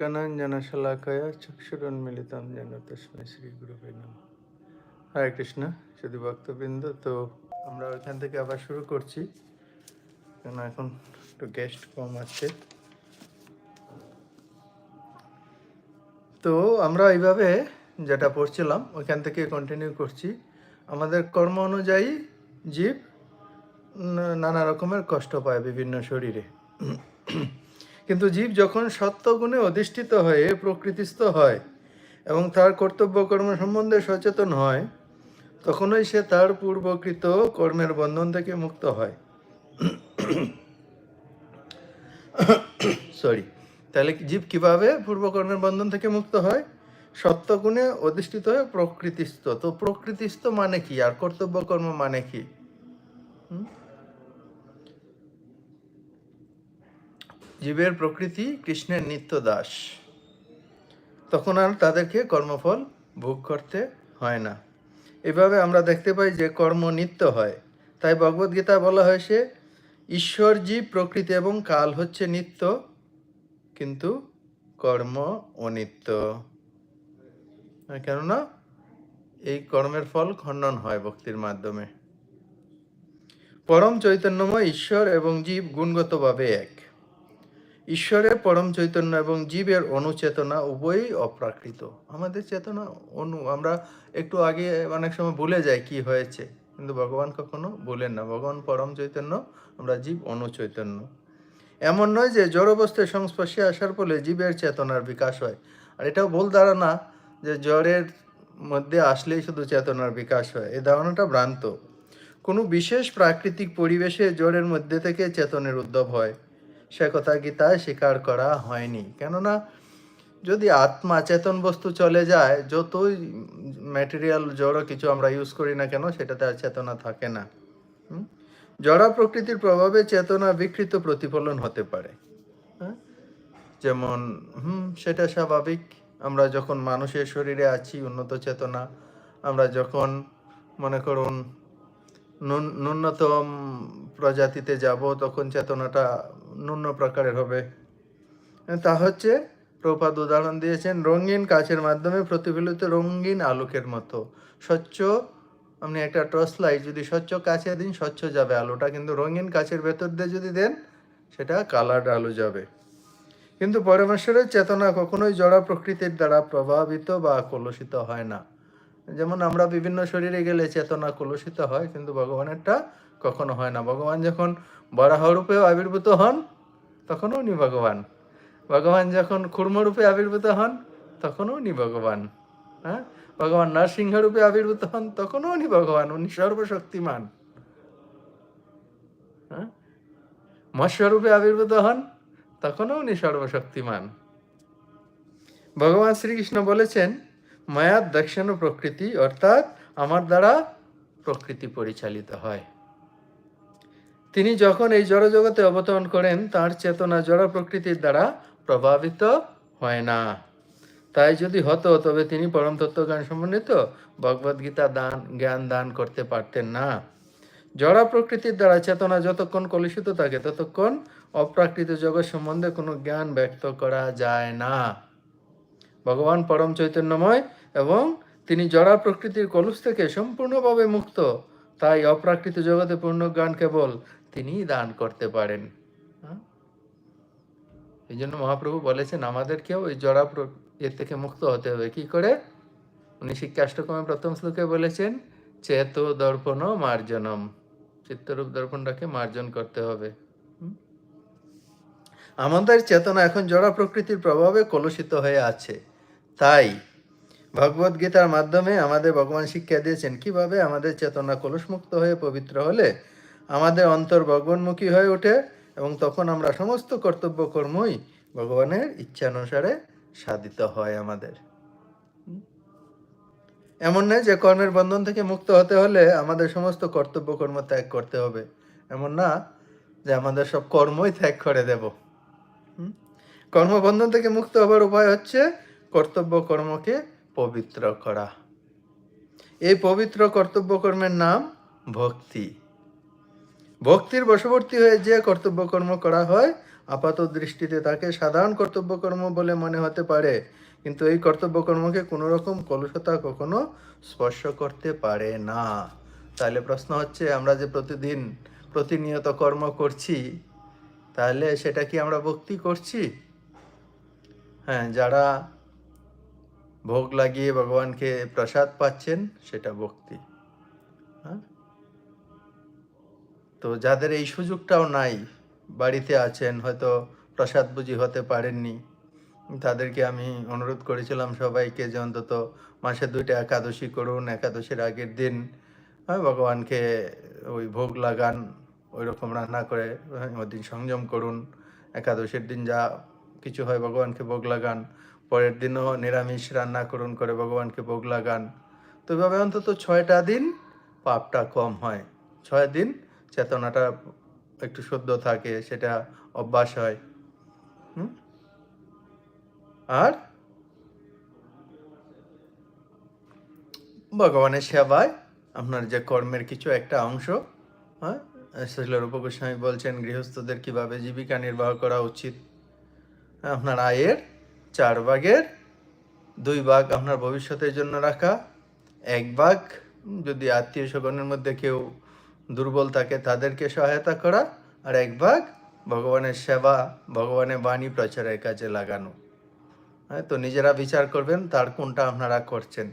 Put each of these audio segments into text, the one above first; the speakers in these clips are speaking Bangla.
জ্ঞানাঞ্জনশলাকয়া চক্ষুরুন্মিলিতম যেন তস্মৈ শ্রী গুরুবে নম। হরে কৃষ্ণ, শুধু ভক্তবৃন্দ, তো আমরা ওইখান থেকে আবার শুরু করছি। কেন এখন একটু গেস্ট কম আছে। তো আমরা এইভাবে যেটা পড়ছিলাম, ওইখান থেকে কন্টিনিউ করছি। আমাদের কর্ম অনুযায়ী জীব নানা রকমের কষ্ট পায় বিভিন্ন শরীরে। কিন্তু জীব যখন সত্যগুণে অধিষ্ঠিত হয়ে প্রকৃতিস্থ হয় এবং তার কর্তব্য কর্ম সম্বন্ধে সচেতন হয়, তখনই সে তার পূর্বকৃত কর্মের বন্ধন থেকে মুক্ত হয়। সরি, তাহলে জীব কীভাবে পূর্বকর্মের বন্ধন থেকে মুক্ত হয়? সত্যগুণে অধিষ্ঠিত হয়ে প্রকৃতিস্থ। তো প্রকৃতিস্থ মানে কি? আর কর্তব্য কর্ম মানে কি? হুম? জীবের প্রকৃতি কৃষ্ণের নিত্য দাস তখন আর তাদেরকে কর্মফল ভোগ করতে হয় না। এভাবে আমরা দেখতে পাই যে কর্ম নিত্য হয়। তাই ভগবদ্গীতা বলা হয়েছে, ঈশ্বর জীব প্রকৃতি এবং কাল হচ্ছে নিত্য, কিন্তু কর্ম অনিত্য। কেননা এই কর্মের ফল খণ্ডন হয় ভক্তির মাধ্যমে। পরম চৈতন্যময় ঈশ্বর এবং জীব গুণগতভাবে এক। ঈশ্বরের পরম চৈতন্য এবং জীবের অনুচেতনা উভয়ই অপ্রাকৃত। আমাদের চেতনা অনু, আমরা একটু আগে অনেক সময় ভুলে যাই কি হয়েছে, কিন্তু ভগবান কখনো ভুলেন না। ভগবান পরম চৈতন্য, আমরা জীব অনুচৈতন্য। এমন নয় যে জড় অবস্থায় সংস্পর্শে আসার ফলে জীবের চেতনার বিকাশ হয়। আর এটাও ভুল ধারণা যে জ্বরের মধ্যে আসলেই শুধু চেতনার বিকাশ হয়। এই ধারণাটা ভ্রান্ত। কোনো বিশেষ প্রাকৃতিক পরিবেশে জ্বরের মধ্যে থেকে চেতনের উদ্ভব হয়। সে কথা গীতায় স্বীকার করা হয়নি। কেননা যদি আত্মা চেতন বস্তু চলে যায়, যতই ম্যাটেরিয়াল জড় কিছু আমরা ইউজ করি না কেন, সেটাতে আর চেতনা থাকে না? জড়া প্রকৃতির প্রভাবে চেতনা বিকৃত প্রতিফলন হতে পারে। হ্যাঁ? যেমন, হুম, সেটা স্বাভাবিক। আমরা যখন মানুষের শরীরে আছি, উন্নত চেতনা। আমরা যখন, মনে করুন ন্যূনতম প্রজাতিতে যাব, তখন চেতনাটা ন্যূন প্রকারের হবে। তা হচ্ছে প্রপাত উদাহরণ দিয়েছেন, রঙিন কাচের মাধ্যমে প্রতিফলিত রঙিন আলোকের মতো। স্বচ্ছ, আপনি একটা টর্চ লাইট যদি স্বচ্ছ কাছে দিন, স্বচ্ছ যাবে আলোটা, কিন্তু রঙিন কাচের ভেতর দিয়ে যদি দেন, সেটা কালার আলো যাবে। কিন্তু পরমেশ্বরের চেতনা কখনোই জড়া প্রকৃতির দ্বারা প্রভাবিত বা কলুষিত হয় না। যেমন আমরা বিভিন্ন শরীরে গেলে চেতনা কলুষিত হয়, কিন্তু ভগবানেরটা কখনো হয় না। ভগবান যখন বরাহরূপেও আবির্ভূত হন, তখনও উনি ভগবান। ভগবান যখন খুর্মরূপে আবির্ভূত হন, তখনও উনি ভগবান। হ্যাঁ? ভগবান নরসিংহরূপে আবির্ভূত হন, তখনও উনি ভগবান। উনি সর্বশক্তিমান। হ্যাঁ? মৎস্যরূপে আবির্ভূত হন, তখনও উনি সর্বশক্তিমান। ভগবান শ্রীকৃষ্ণ বলেছেন মায়ার দক্ষিণ প্রকৃতি অর্থাৎ আমার দ্বারা প্রকৃতি পরিচালিত হয়। তিনি যখন এই জড়জগতে অবতরণ করেন, তার চেতনা জড় প্রকৃতির দ্বারা প্রভাবিত হয় না। তাই যদি হতো, তবে তিনি পরম তত্ত্ব তত্ত্বজ্ঞান সম্বন্ধিত ভগবদ্গীতা দান, জ্ঞান দান করতে পারতেন না। জড়া প্রকৃতির দ্বারা চেতনা যতক্ষণ কলুষিত থাকে, ততক্ষণ অপ্রাকৃত জগৎ সম্বন্ধে কোনো জ্ঞান ব্যক্ত করা যায় না। ভগবান পরম চৈতন্যময় এবং তিনি জড়া প্রকৃতির কলুষ থেকে সম্পূর্ণভাবে মুক্ত। তাই অপ্রাকৃত জগতে পূর্ণ জ্ঞান কেবল তিনিই দান করতে পারেন। হ্যাঁ? এই জন্য মহাপ্রভু বলেছেন, আমাদেরকেও ওই জড়া এর থেকে মুক্ত হতে হবে। কি করে? উনি শিক্ষাষ্টকমে প্রথম শ্লোকে বলেছেন, চেত দর্পণ মার্জনম। চিত্তরূপ দর্পণটাকে মার্জন করতে হবে? আমাদের চেতনা এখন জড়া প্রকৃতির প্রভাবে কলুষিত হয়ে আছে। তাই ভগবদ গীতার মাধ্যমে আমাদের ভগবান শিক্ষা দিয়েছেন, কীভাবে আমাদের চেতনা কলুষমুক্ত হয়ে পবিত্র হলে আমাদের অন্তর ভগবানমুখী হয়ে ওঠে এবং তখন আমরা সমস্ত কর্তব্য কর্মই ভগবানের ইচ্ছানুসারে সাধিত হয় আমাদের। এমন নয় যে কর্মের বন্ধন থেকে মুক্ত হতে হলে আমাদের সমস্ত কর্তব্য কর্ম ত্যাগ করতে হবে। এমন না যে আমাদের সব কর্মই ত্যাগ করে দেব। কর্মবন্ধন থেকে মুক্ত হবার উপায় হচ্ছে কর্তব্য কর্মকে পবিত্র করা। এই পবিত্র কর্তব্যকর্মের নাম ভক্তি। ভক্তির বশবর্তী হয়ে যে কর্তব্যকর্ম করা হয়, আপাত দৃষ্টিতে তাকে সাধারণ কর্তব্যকর্ম বলে মনে হতে পারে। কিন্তু এই কর্তব্যকর্মকে কোনো রকম কলুষতা কখনো স্পর্শ করতে পারে না। তাহলে প্রশ্ন হচ্ছে, আমরা যে প্রতিদিন প্রতিনিয়ত কর্ম করছি, তাহলে সেটা কি আমরা ভক্তি করছি? হ্যাঁ যারা ভোগ লাগিয়ে ভগবানকে প্রসাদ পাচ্ছেন সেটা ভক্তি। হ্যাঁ? তো যাদের এই সুযোগটাও নাই বাড়িতে আছেন হয়তো প্রসাদ বুঝি হতে পারেননি তাদেরকে আমি অনুরোধ করেছিলাম সবাইকে যে অন্তত মাসে দুইটা একাদশী করুন একাদশীর আগের দিন হ্যাঁ, ভগবানকে ওই ভোগ লাগান ওই রকম রান্না করে ওই দিন সংযম করুন একাদশীর দিন যা কিছু হয় ভগবানকে ভোগ লাগান পরের দিনও নিরামিষ রান্না করুন করে ভগবানকে ভোগ লাগান। তো এভাবে অন্তত ছয়টা দিন পাপটা কম হয়। ছয় দিন চেতনাটা একটু শুদ্ধ থাকে, সেটা অভ্যাস হয়। আর? ভগবানের সেবায় আপনার যে কর্মের কিছু একটা অংশ হ্যাঁ? শিল রূপগোস্বামী বলছেন, গৃহস্থদের কীভাবে জীবিকা নির্বাহ করা উচিত? আপনার আয়ের চার ভাগের দুই ভাগ আপনার ভবিষ্যতের জন্য রাখা। এক ভাগ, যদি আত্মীয় স্বজনের মধ্যে কেউ দুর্বল থাকে তাদেরকে সহায়তা করা। আর এক ভাগ, ভগবানের সেবা, ভগবানের বাণী প্রচারের কাজে লাগানো। হ্যাঁ তো নিজেরা বিচার করবেন তার কোনটা আপনারা করছেন।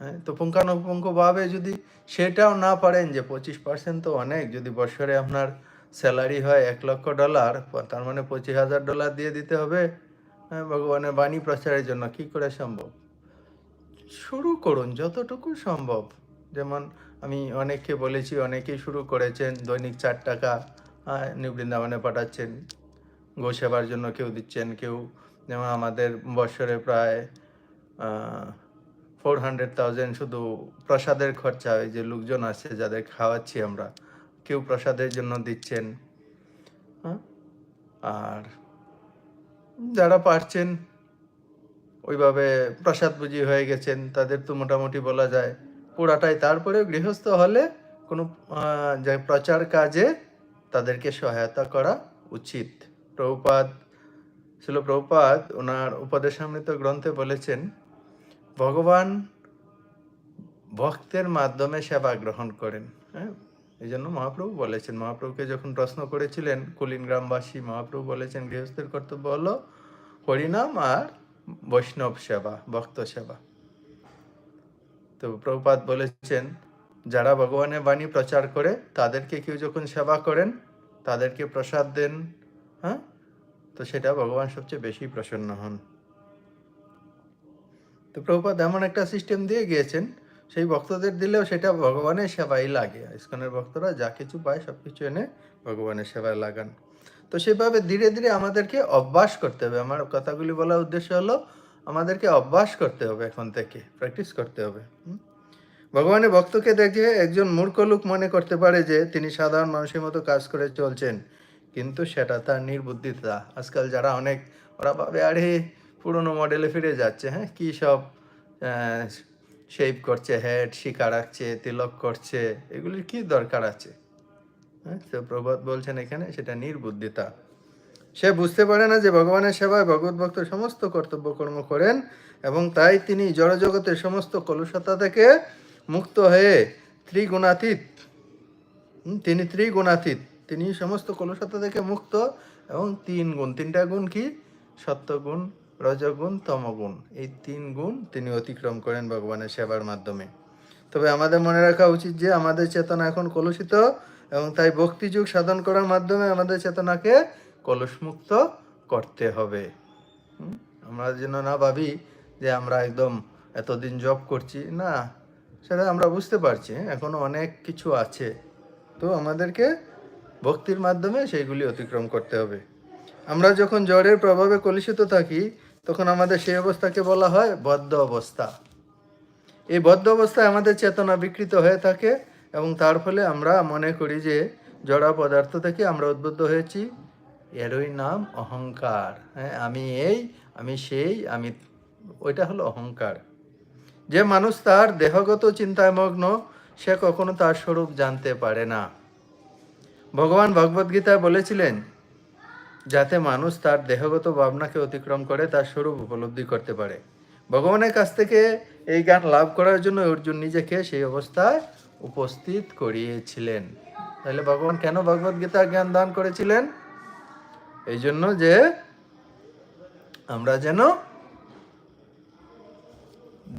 হ্যাঁ তো পুঙ্খানুপুঙ্খভাবে যদি সেটাও না পারেন যে পঁচিশ পার্সেন্ট তো অনেক, যদি বছরে আপনার স্যালারি হয় এক লক্ষ ডলার, তার মানে পঁচিশ হাজার ডলার দিয়ে দিতে হবে। ভগবানের বাণী প্রচারের জন্য কি করে সম্ভব? শুরু করুন, যতটুকু সম্ভব। যেমন আমি অনেককে বলেছি, অনেকেই শুরু করেছেন, দৈনিক চার টাকা নিউ পাঠাচ্ছেন। গো সেবার জন্য কেউ দিচ্ছেন, কেউ, যেমন আমাদের বছরে প্রায় ফোর হান্ড্রেড থাউজেন্ড শুধু প্রসাদের খরচা হয়, যে লোকজন আছে যাদের খাওয়াচ্ছি আমরা, কেউ প্রসাদের জন্য দিচ্ছেন। হ্যাঁ? আর যারা পারছেন, ওইভাবে প্রসাদ বুঝি হয়ে গেছেন, তাদের তো মোটামুটি বলা যায় পুরাটাই তারপরে গৃহস্থ হলে কোনো প্রচার কাজে তাদেরকে সহায়তা করা উচিত। প্রভুপাদ ছিল প্রভুপাদ ওনার উপদেশামৃত গ্রন্থে বলেছেন, ভগবান ভক্তের মাধ্যমে সেবা গ্রহণ করেন। হ্যাঁ? এই জন্য মহাপ্রভু বলেছেন, মহাপ্রভুকে যখন প্রশ্ন করেছিলেন, কুলিন গ্রামবাসী মহাপ্রভু বলেছেন, গৃহস্থের কর্তব্য হলো হরিনাম আর বৈষ্ণব সেবা, ভক্ত সেবা। তো প্রভুপাদ বলেছেন, যারা ভগবানের বাণী প্রচার করে, তাদেরকে কেউ যখন সেবা করেন, তাদেরকে প্রসাদ দেন হ্যাঁ? তো সেটা ভগবান সবচেয়ে বেশি প্রসন্ন হন। তো প্রভুপাদ এমন একটা সিস্টেম দিয়ে গিয়েছেন সেই ভক্তদের দিলেও সেটা ভগবানের সেবাই লাগে। ইস্কনের ভক্তরা যা কিছু পায় সব কিছু এনে ভগবানের সেবায় লাগান। তো সেভাবে ধীরে ধীরে আমাদেরকে অভ্যাস করতে হবে। আমার কথাগুলি বলার উদ্দেশ্য হলো, আমাদেরকে অভ্যাস করতে হবে এখন থেকে প্র্যাকটিস করতে হবে। ভগবানের ভক্তকে দেখে একজন মূর্খ লোক মনে করতে পারে যে, তিনি সাধারণ মানুষের মতো কাজ করে চলছেন, কিন্তু সেটা তার নির্বুদ্ধিতা। আজকাল যারা অনেক, ওরা ভাবে, আরে, পুরনো মডেলে ফিরে যাচ্ছে হ্যাঁ? কী সব শেপ করছে হেড শিকা রাখছে তিলক করছে, এগুলির কি দরকার আছে? হ্যাঁ তো প্রভাত বলছেন এখানে সেটা নির্বুদ্ধিতা। সে বুঝতে পারে না যে ভগবানের সেবায় ভগবত ভক্ত সমস্ত কর্তব্য কর্ম করেন এবং তাই তিনি জড়জগতের সমস্ত কলুষতা থেকে মুক্ত হয়ে ত্রিগুণাতীত। তিনি ত্রিগুণাতীত। তিনি সমস্ত কলুষতা থেকে মুক্ত এবং তিন গুণ। তিনটা গুণ কি? সত্যগুণ রজগুণ, তমগুণ। এই তিন গুণ তিনি অতিক্রম করেন ভগবানের সেবার মাধ্যমে। তবে আমাদের মনে রাখা উচিত যে আমাদের চেতনা এখন কলুষিত এবং তাই ভক্তিযুগ সাধন করার মাধ্যমে আমাদের চেতনাকে কলুষমুক্ত করতে হবে। আমরা যেন না ভাবি যে আমরা একদম এতদিন জব করছি। না, সেটা আমরা বুঝতে পারছি। এখনও অনেক কিছু আছে। তো আমাদেরকে ভক্তির মাধ্যমে সেইগুলি অতিক্রম করতে হবে। আমরা যখন জ্বরের প্রভাবে কলুষিত থাকি তখন আমাদের সেই অবস্থাকে বলা হয় বদ্ধ অবস্থা। এই বদ্ধ অবস্থায় আমাদের চেতনা বিকৃত হয়ে থাকে এবং তার ফলে আমরা মনে করি যে জড়া পদার্থ থেকে আমরা উদ্বুদ্ধ হয়েছি। এরই নাম অহংকার। হ্যাঁ আমি এই, আমি সেই, আমি ওইটা হলো অহংকার। যে মানুষ তার দেহগত চিন্তায় মগ্ন সে কখনো তার স্বরূপ জানতে পারে না। ভগবান ভগবদ্গীতায় বলেছিলেন যাতে মানুষ তার দেহগত ভাবনাকে অতিক্রম করে, তার স্বরূপ উপলব্ধি করতে পারে। ভগবানের কাছ থেকে এই জ্ঞান লাভ করার জন্য অর্জুন নিজেকে সেই অবস্থায় উপস্থিত করিয়েছিলেন। তাহলে ভগবান কেন ভগবদ গীতা জ্ঞান দান করেছিলেন? এই জন্য যে আমরা যেন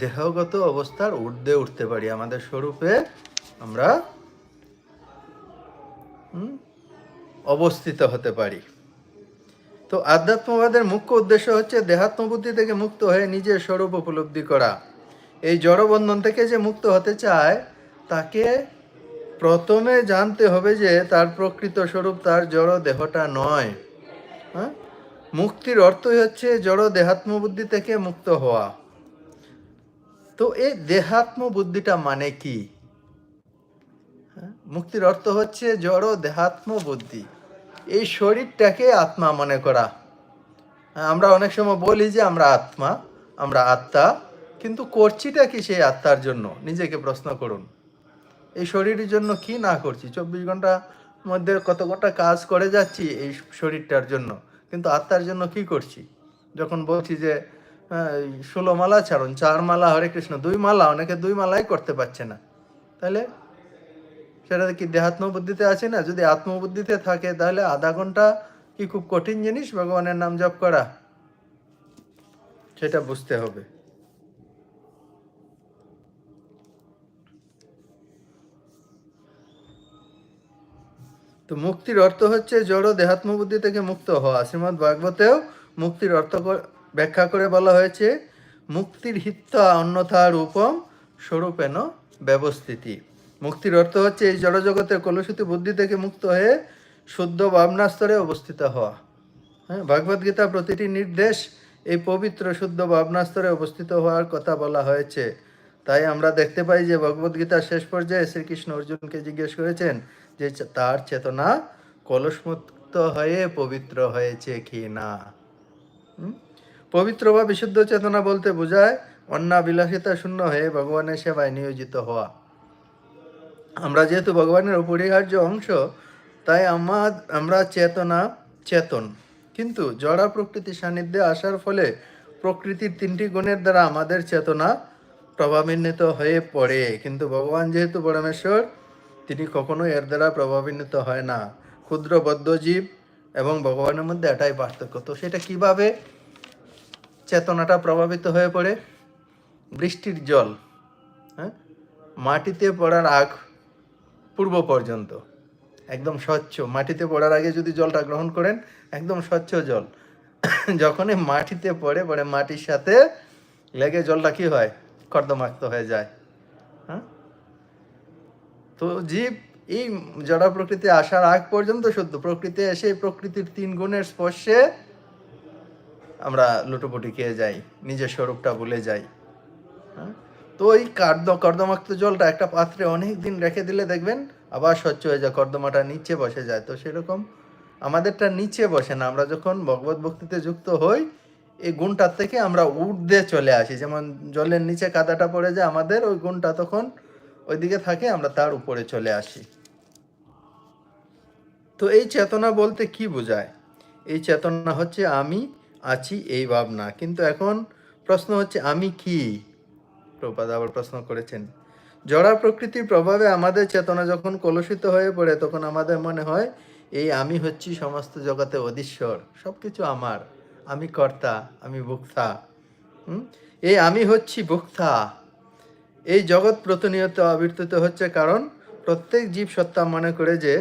দেহগত অবস্থার ঊর্ধ্বে উঠতে পারি, আমাদের স্বরূপে আমরা অবস্থিত হতে পারি। তো আধ্যাত্মবাদের মুখ্য উদ্দেশ্য হচ্ছে দেহাত্ম বুদ্ধি থেকে মুক্ত হয়ে নিজের স্বরূপ উপলব্ধি করা। এই জড়বন্ধন থেকে যে মুক্ত হতে চায়, তাকে প্রথমে জানতে হবে যে তার প্রকৃত স্বরূপ তার জড় দেহটা নয়। হ্যাঁ? মুক্তির অর্থই হচ্ছে জড় দেহাত্ম বুদ্ধি থেকে মুক্ত হওয়া। তো এই দেহাত্ম বুদ্ধিটা মানে কি? হ্যাঁ? মুক্তির অর্থ হচ্ছে জড় দেহাত্ম বুদ্ধি এই শরীরটাকে আত্মা মনে করা। আমরা অনেক সময় বলি যে আমরা আত্মা আমরা আত্মা, কিন্তু করছিটা কি সেই আত্মার জন্য? নিজেকে প্রশ্ন করুন। এই শরীরের জন্য কি না করছি? চব্বিশ ঘণ্টা মধ্যে কত কটা কাজ করে যাচ্ছি এই শরীরটার জন্য, কিন্তু আত্মার জন্য কি করছি? যখন বলছি যে ষোলো মালা ছাড়ুন, চার মালা, হরে কৃষ্ণ, দুই মালা, অনেকে দুই মালাই করতে পারছে না। তাহলে সেটা কি দেহাত্ম বুদ্ধিতে আছে না? যদি আত্মবুদ্ধিতে থাকে, তাহলে আধা ঘণ্টা কি খুব কঠিন জিনিস? ভগবানের নাম জপ করা। সেটা বুঝতে হবে। তো মুক্তির অর্থ হচ্ছে জড় দেহাত্ম বুদ্ধি থেকে মুক্ত হওয়া। শ্রীমদ ভাগবতেও মুক্তির অর্থ ব্যাখ্যা করে বলা হয়েছে, মুক্তির হিত্তা অন্যথা রূপম স্বরূপেন ব্যবস্থিতি। মুক্তির অর্থ হচ্ছে এই জড়জগতের কলুষিত বুদ্ধি থেকে মুক্ত হয়ে শুদ্ধ ভাবনা স্তরে অবস্থিত হওয়া। হ্যাঁ ভাগবত গীতা প্রতিটি নির্দেশ এই পবিত্র শুদ্ধ ভাবনা স্তরে অবস্থিত হওয়ার কথা বলা হয়েছে। তাই আমরা দেখতে পাই যে ভগবত গীতার শেষ পর্যায়ে শ্রীকৃষ্ণ অর্জুনকে জিজ্ঞেস করেছেন যে তার চেতনা কলসমুক্ত হয়ে পবিত্র হয়েছে কি না? পবিত্র বা বিশুদ্ধ চেতনা বলতে বোঝায় অন্না বিলাসিতা শূন্য হয়ে ভগবানের সেবায় নিয়োজিত হওয়া। আমরা যেহেতু ভগবানের অপরিহার্য অংশ, তাই আমার, আমরা চেতনা, চেতন। কিন্তু জড়া প্রকৃতির সান্নিধ্যে আসার ফলে প্রকৃতির তিনটি গুণের দ্বারা আমাদের চেতনা প্রভাবান্বিত হয়ে পড়ে। কিন্তু ভগবান যেহেতু পরমেশ্বর, তিনি কখনো এর দ্বারা প্রভাবান্বিত হয় না। ক্ষুদ্র বদ্ধ জীব এবং ভগবানের মধ্যে এটাই পার্থক্য। তো সেটা কীভাবে চেতনাটা প্রভাবিত হয়ে পড়ে? বৃষ্টির জল হ্যাঁ? মাটিতে পড়ার আগ পূর্ব পর্যন্ত। একদম স্বচ্ছ। মাটিতে পড়ার আগে যদি জলটা গ্রহণ করেন, একদম স্বচ্ছ জল। যখনই মাটিতে পড়ে পরে মাটির সাথে লেগে জলটা কি হয়? কর্দমাক্ত হয়ে যায়। হ্যাঁ? তো জীব এই জড়া প্রকৃতি আসার আগ পর্যন্ত শুদ্ধ। প্রকৃতি এসে প্রকৃতির তিন গুণের স্পর্শে আমরা লুটোপুটি খেয়ে যাই। নিজের স্বরূপটা ভুলে যাই। হ্যাঁ? তো ওই কার্দ কর্দমাক্ত জলটা একটা পাত্রে অনেক দিন রেখে দিলে দেখবেন আবার স্বচ্ছ হয়ে যায়, কর্দমাটা নিচে বসে যায়। তো সেরকম আমাদেরটা নিচে বসে না। আমরা যখন ভগবত ভক্তিতে যুক্ত হই, এই গুণটার থেকে আমরা ঊর্ধ্বে চলে আসি। যেমন জলের নিচে কাদাটা পড়ে যায় আমাদের, ওই গুণটা তখন ওইদিকে থাকে, আমরা তার উপরে চলে আসি। তো এই চেতনা বলতে কি বোঝায়? এই চেতনা হচ্ছে, আমি আছি এই ভাবনা। কিন্তু এখন প্রশ্ন হচ্ছে, আমি কি? প্রপাদ আবার প্রশ্ন করেছেন জড়া প্রকৃতির প্রভাবে আমাদের চেতনা যখন কলুষিত হয়ে পড়ে, তখন আমাদের মনে হয়, এই আমি হচ্ছি সমস্ত জগতে অধীশ্বর সব কিছু আমার, আমি কর্তা, আমি ভোক্তা? এই আমি হচ্ছি ভোক্তা এই জগৎ প্রতিনিয়ত আবির্তিত হচ্ছে কারণ, প্রত্যেক জীব সত্তা মনে করে যে,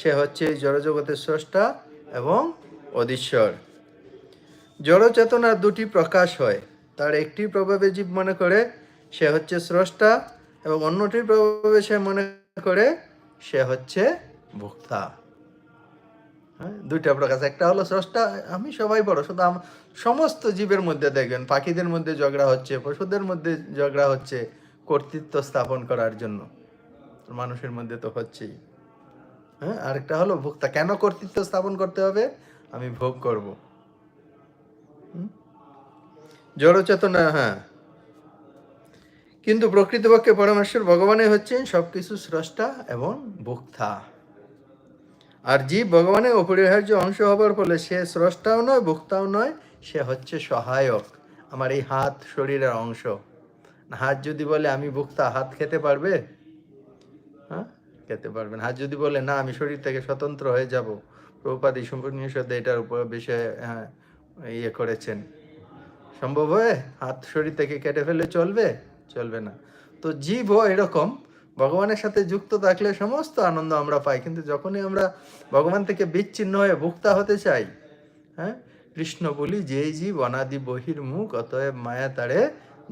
সে হচ্ছে এই জড়জগতের স্রষ্টা এবং অধীশ্বর জড় চেতনার দুটি প্রকাশ হয়, তার একটি প্রভাবে জীব মনে করে সে হচ্ছে স্রষ্টা এবং অন্যটির প্রভাবে সে মনে করে সে হচ্ছে ভোক্তা। হ্যাঁ দুইটা প্রকাশ একটা হলো স্রষ্টা, আমি সবাই বড়, শুধু সমস্ত জীবের মধ্যে দেখবেন, পাখিদের মধ্যে ঝগড়া হচ্ছে, পশুদের মধ্যে ঝগড়া হচ্ছে, কর্তৃত্ব স্থাপন করার জন্য। মানুষের মধ্যে তো হচ্ছেই। হ্যাঁ আরেকটা হলো ভোক্তা। কেন কর্তৃত্ব স্থাপন করতে হবে? আমি ভোগ করব। হুম? জড় চেতনা হ্যাঁ। কিন্তু প্রকৃতপক্ষে পরমেশ্বর ভগবানই হচ্ছেন সবকিছু স্রষ্টা এবং ভোক্তা। আর জীব ভগবানের অপরিহার্য অংশ হবার ফলে সে স্রষ্টাও নয় ভোক্তাও নয় সে হচ্ছে সহায়ক আমার এই হাত শরীরের অংশ। হাত যদি বলে আমি ভোক্তা হাত খেতে পারবে? হ্যাঁ? খেতে পারবেন হাত যদি বলে না আমি শরীর থেকে স্বতন্ত্র হয়ে যাব। এই সম্পূর্ণিষদে এটার উপর বিষয়ে হ্যাঁ, ইয়ে করেছেন। সম্ভব হয়ে? হাত শরীর থেকে কেটে ফেলে চলবে? চলবে না। তো জীবও এরকম, ভগবানের সাথে যুক্ত থাকলে সমস্ত আনন্দ আমরা পাই। কিন্তু যখনই আমরা ভগবান থেকে বিচ্ছিন্ন হয়ে ভুক্তা হতে চাই হ্যাঁ কৃষ্ণ বলি যেই জীব অনাদি বহির মুখ, অতএব মায়া তারে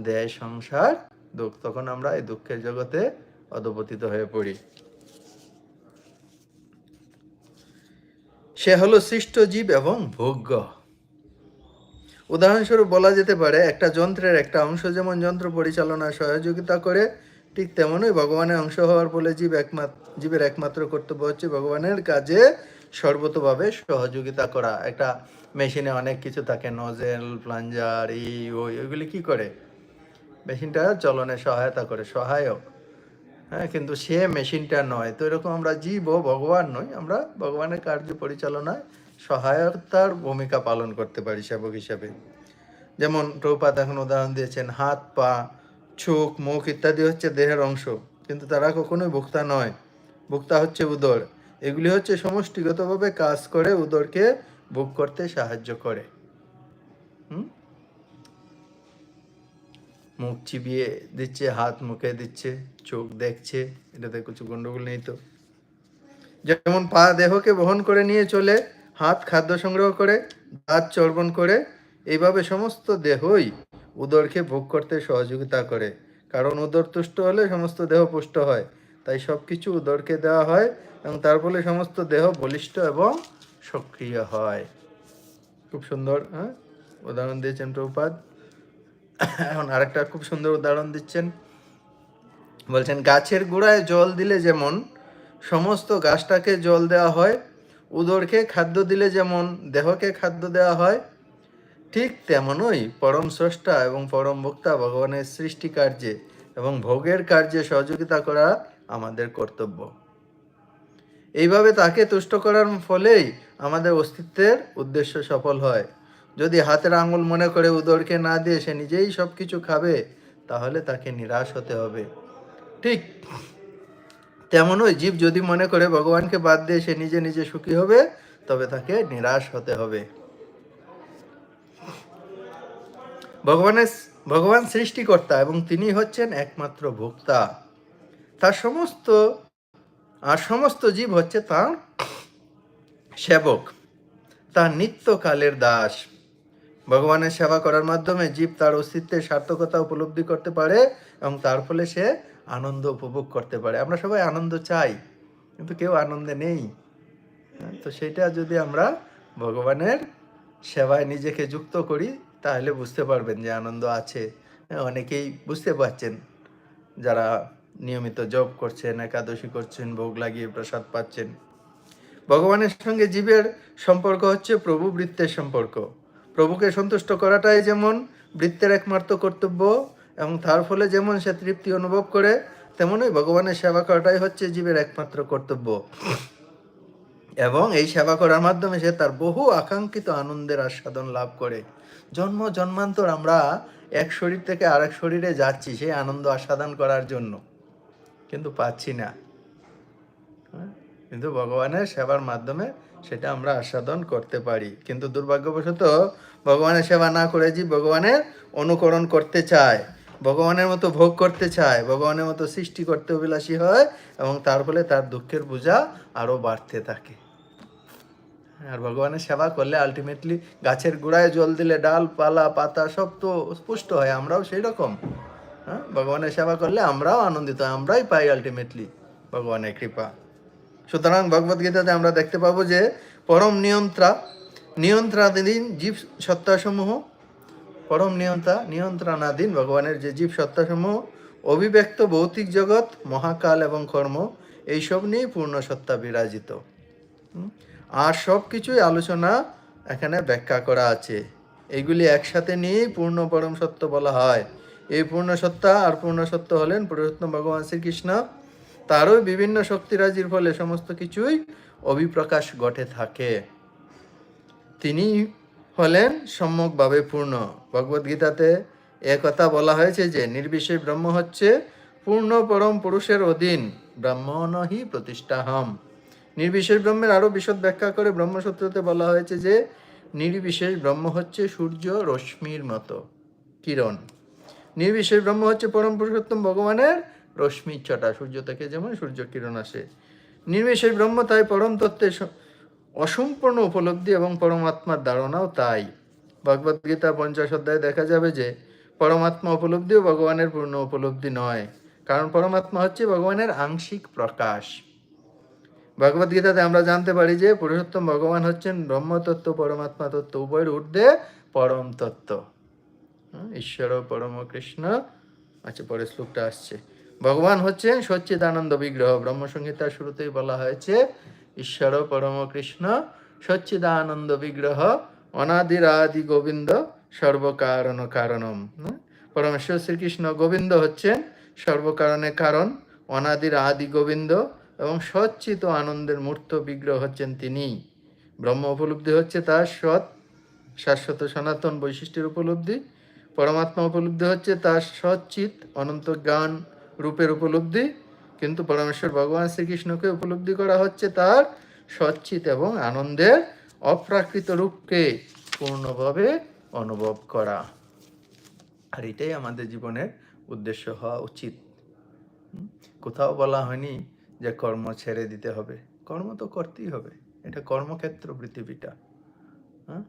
দেয় সংসার দুঃখ। তখন আমরা এই দুঃখের জগতে অধপতিত হয়ে পড়ি। সে হলো সৃষ্ট জীব এবং ভোগ্য। উদাহরণস্বরূপ বলা যেতে পারে, একটা যন্ত্রের একটা অংশ যেমন যন্ত্র পরিচালনায় সহযোগিতা করে, ঠিক তেমনই ভগবানের অংশ হওয়ার ফলে জীব একমাত্র জীবের একমাত্র কর্তব্য হচ্ছে ভগবানের কাজে সর্বতভাবে সহযোগিতা করা। একটা মেশিনে অনেক কিছু থাকে, নজেল, প্লাঞ্জার এই ওই ওইগুলি কী করে? মেশিনটা চলনে সহায়তা করে, সহায়ক। হ্যাঁ কিন্তু সে মেশিনটা নয়। তো এরকম আমরা জীব ও ভগবান নই, আমরা ভগবানের কার্য পরিচালনায় সহায়তার ভূমিকা পালন করতে পারি সেবক হিসাবে। যেমন প্রভুপাত এখন উদাহরণ দিয়েছেন, হাত, পা, চোখ, মুখ ইত্যাদি হচ্ছে দেহের অংশ। কিন্তু তারা কখনোই ভোক্তা নয়। ভোক্তা হচ্ছে উদর। এগুলি হচ্ছে সমষ্টিগতভাবে কাজ করে, উদরকে ভোগ করতে সাহায্য করে। মুখ চিবিয়ে দিচ্ছে, হাত মুখে দিচ্ছে, চোখ দেখছে, এটাতে কিছু গন্ডগোল নেই তো। যেমন পা দেহকে বহন করে নিয়ে চলে হাত খাদ্য সংগ্রহ করে, দাঁত চর্বণ করে এইভাবে সমস্ত দেহই উদরকে ভোগ করতে সহযোগিতা করে। কারণ উদর তুষ্ট হলে সমস্ত দেহ পুষ্ট হয়। তাই সব কিছু উদরকে দেওয়া হয় এবং তার ফলে সমস্ত দেহ বলিষ্ঠ এবং সক্রিয় হয়। খুব সুন্দর হ্যাঁ? উদাহরণ দিয়েছেন প্রভুপাদ। এখন আরেকটা খুব সুন্দর উদাহরণ দিচ্ছেন। বলছেন, গাছের গোড়ায় জল দিলে যেমন সমস্ত গাছটাকে জল দেওয়া হয় উদরকে খাদ্য দিলে যেমন দেহকে খাদ্য দেওয়া হয়, ঠিক তেমনই পরম স্রষ্টা এবং পরম ভোক্তা ভগবানের সৃষ্টি কার্যে এবং ভোগের কার্যে সহযোগিতা করা আমাদের কর্তব্য। এইভাবে তাকে তুষ্ট করার ফলেই আমাদের অস্তিত্বের উদ্দেশ্য সফল হয়। যদি হাতের আঙুল মনে করে উদরকে না দিয়ে সে নিজেই সব কিছু খাবে, তাহলে তাকে নিরাশ হতে হবে। ঠিক তেমনই জীব যদি মনে করে ভগবানকে বাদ দিয়ে সে নিজে নিজে সুখী হবে, তবে তাকে নিরাশ হতে হবে। ভগবানের ভগবান সৃষ্টিকর্তা এবং তিনি হচ্ছেন একমাত্র ভোক্তা। তার সমস্ত, আর সমস্ত জীব হচ্ছে তার সেবক, তার নিত্যকালের দাস। ভগবানের সেবা করার মাধ্যমে জীব তার অস্তিত্বের সার্থকতা উপলব্ধি করতে পারে এবং তার ফলে সে আনন্দ উপভোগ করতে পারে। আমরা সবাই আনন্দ চাই কিন্তু কেউ আনন্দে নেই। তো সেটা যদি আমরা ভগবানের সেবায় নিজেকে যুক্ত করি তাহলে বুঝতে পারবেন যে আনন্দ আছে। হ্যাঁ, অনেকেই বুঝতে পারছেন। যারা নিয়মিত জব করছেন একাদশী করছেন ভোগ লাগিয়ে প্রসাদ পাচ্ছেন। ভগবানের সঙ্গে জীবের সম্পর্ক হচ্ছে প্রভু বৃত্তের সম্পর্ক। প্রভুকে সন্তুষ্ট করাটাই যেমন বৃত্তের একমাত্র কর্তব্য এবং তার ফলে যেমন সে তৃপ্তি অনুভব করে, তেমনই ভগবানের সেবা করাটাই হচ্ছে জীবের একমাত্র কর্তব্য। এবং এই সেবা করার মাধ্যমে সে তার বহু আকাঙ্ক্ষিত আনন্দের আস্বাদন লাভ করে। জন্ম, জন্মান্তর আমরা এক শরীর থেকে আরেক শরীরে যাচ্ছি সেই আনন্দ আস্বাদন করার জন্য। কিন্তু পাচ্ছি না। হ্যাঁ? কিন্তু ভগবানের সেবার মাধ্যমে সেটা আমরা আস্বাদন করতে পারি। কিন্তু দুর্ভাগ্যবশত ভগবানের সেবা না করে যে ভগবানের অনুকরণ করতে চায়। ভগবানের মতো ভোগ করতে চায় ভগবানের মতো সৃষ্টি করতে অভিলাষী হয় এবং তার ফলে তার দুঃখের বোঝা আরও বাড়তে থাকে। আর ভগবানের সেবা করলে আলটিমেটলি গাছের গোড়ায় জল দিলে ডাল পালা পাতা সব তো পুষ্ট হয় আমরাও সেই রকম। হ্যাঁ ভগবানের সেবা করলে আমরাও আনন্দিত হই, আমরাই পাই আলটিমেটলি ভগবানের কৃপা। সুতরাং ভগবদ্গীতাতে আমরা দেখতে পাবো যে পরম নিয়ন্ত্রা নিয়ন্ত্রণাধীন জীব সত্তাসমূহ পরম নিয়ন্ত্রা নিয়ন্ত্রণাধীন ভগবানের যে জীব সত্তাসমূহ অভিব্যক্ত ভৌতিক জগৎ, মহাকাল এবং কর্ম, এইসব নিয়েই পূর্ণ সত্তা বিরাজিত। আর সব কিছুই আলোচনা এখানে ব্যাখ্যা করা আছে। এইগুলি একসাথে নিয়েই পূর্ণ পরম সত্য বলা হয়। এই পূর্ণ সত্তা আর পূর্ণ সত্য হলেন পুরুষোত্তম ভগবান শ্রীকৃষ্ণ। তারও বিভিন্ন শক্তিরাজির ফলে সমস্ত কিছুই অভিপ্রকাশ ঘটে থাকে। তিনি হলেন সম্যকভাবে পূর্ণ। ভগবদ্গীতাতে একথা বলা হয়েছে যে, নির্বিশেষ ব্রহ্ম হচ্ছে পূর্ণ পরম পুরুষের অধীন ব্রাহ্মণহি প্রতিষ্ঠাহম। নির্বিশেষ ব্রহ্মের আরও বিশদ ব্যাখ্যা করে ব্রহ্মসূত্রতে বলা হয়েছে যে, নির্বিশেষ ব্রহ্ম হচ্ছে সূর্য রশ্মির মতো, কিরণ। নির্বিশেষ ব্রহ্ম হচ্ছে পরম পুরুষোত্তম ভগবানের রশ্মির ছটা, সূর্য থেকে যেমন সূর্য কিরণ আসে। নির্বিশেষ ব্রহ্ম তাই পরম তত্ত্বের অসম্পূর্ণ উপলব্ধি এবং পরমাত্মার ধারণাও তাই। ভগবদ্গীতা পঞ্চাশ অধ্যায়ে দেখা যাবে যে, পরমাত্মা উপলব্ধিও ভগবানের পূর্ণ উপলব্ধি নয়, কারণ পরমাত্মা হচ্ছে ভগবানের আংশিক প্রকাশ। ভগবদ্গীতাতে আমরা জানতে পারি যে, পুরুষোত্তম ভগবান হচ্ছেন ব্রহ্মতত্ত্ব, পরমাত্মা তত্ত্ব, উভয়ের ঊর্ধ্বে পরম তত্ত্ব। ঈশ্বর, পরম কৃষ্ণ। আচ্ছা পরের শ্লোকটা আসছে। ভগবান হচ্ছেন সচ্চিদানন্দ বিগ্রহ, ব্রহ্মসংহিতার শুরুতেই বলা হয়েছে ঈশ্বর পরম কৃষ্ণ সচ্চিদানন্দ বিগ্রহ অনাদিরাদি গোবিন্দ সর্বকারণ কারণম। পরমেশ্বর শ্রীকৃষ্ণ গোবিন্দ হচ্ছেন সর্বকারণে কারণ অনাদির আদি গোবিন্দ এবং সচ্চিত আনন্দের মূর্ত বিগ্রহ হচ্ছেন তিনি। ব্রহ্ম উপলব্ধি হচ্ছে তার সৎ, শাশ্বত সনাতন বৈশিষ্ট্যের উপলব্ধি। পরমাত্মা উপলব্ধি হচ্ছে তার সচ্চিত অনন্ত জ্ঞান রূপের উপলব্ধি। কিন্তু পরমেশ্বর ভগবান শ্রীকৃষ্ণকে উপলব্ধি করা হচ্ছে তার সচ্চিত এবং আনন্দের অপ্রাকৃত রূপকে পূর্ণভাবে অনুভব করা। আর এটাই আমাদের জীবনের উদ্দেশ্য হওয়া উচিত? কোথাও বলা হয়নি যে কর্ম ছেড়ে দিতে হবে। কর্ম তো করতেই হবে। এটা কর্মক্ষেত্র পৃথিবীটা। হ্যাঁ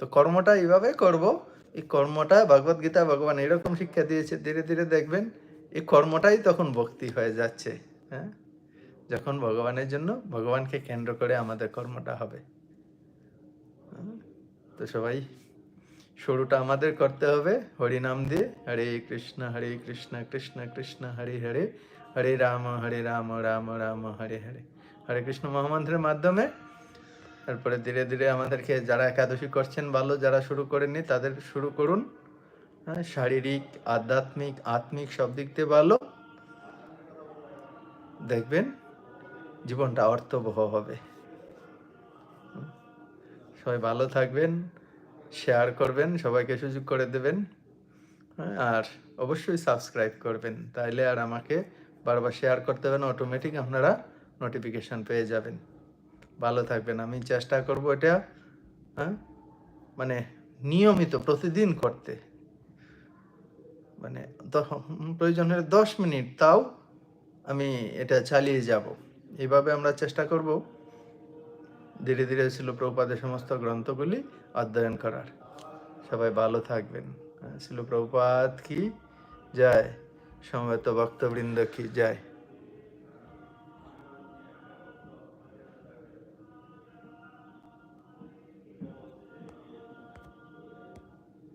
তো কর্মটা এইভাবে করব। এই কর্মটা ভগবদ্গীতা ভগবান এরকম শিক্ষা দিয়েছে। ধীরে ধীরে দেখবেন এই কর্মটাই তখন ভক্তি হয়ে যাচ্ছে হ্যাঁ? যখন ভগবানের জন্য ভগবানকে কেন্দ্র করে আমাদের কর্মটা হবে? তো সবাই, শুরুটা আমাদের করতে হবে, হরিনাম দিয়ে, হরে কৃষ্ণ হরে কৃষ্ণ কৃষ্ণ কৃষ্ণ, হরে হরে হরে রাম হরে রাম রাম রাম, হরে হরে। হরে কৃষ্ণ মহামন্ত্রের মাধ্যমে, তারপরে ধীরে ধীরে আমাদেরকে যারা একাদশী করছেন ভালো যারা শুরু করেননি, তাদের শুরু করুন। হ্যাঁ শারীরিক আধ্যাত্মিক আত্মিক সব দিক দিয়ে ভালো। দেখবেন জীবনটা অর্থবহ হবে। সবাই ভালো থাকবেন শেয়ার করবেন সবাইকে সুযোগ করে দেবেন। হ্যাঁ, আর অবশ্যই সাবস্ক্রাইব করবেন। তাইলে আর আমাকে বারবার শেয়ার করতে হবে না অটোমেটিক আপনারা নোটিফিকেশন পেয়ে যাবেন। ভালো থাকবেন আমি চেষ্টা করব এটা হ্যাঁ মানে নিয়মিত প্রতিদিন করতে। মানে প্রয়োজন হলে দশ মিনিট, তাও আমি এটা চালিয়ে যাব। এইভাবে আমরা চেষ্টা করব। ধীরে ধীরে ছিল প্রভুপাদের সমস্ত গ্রন্থগুলি অধ্যয়ন করার। সবাই ভালো থাকবেন। ছিল প্রভুপাত কি? যায় সমবেত বক্তবৃন্দ কি? যায়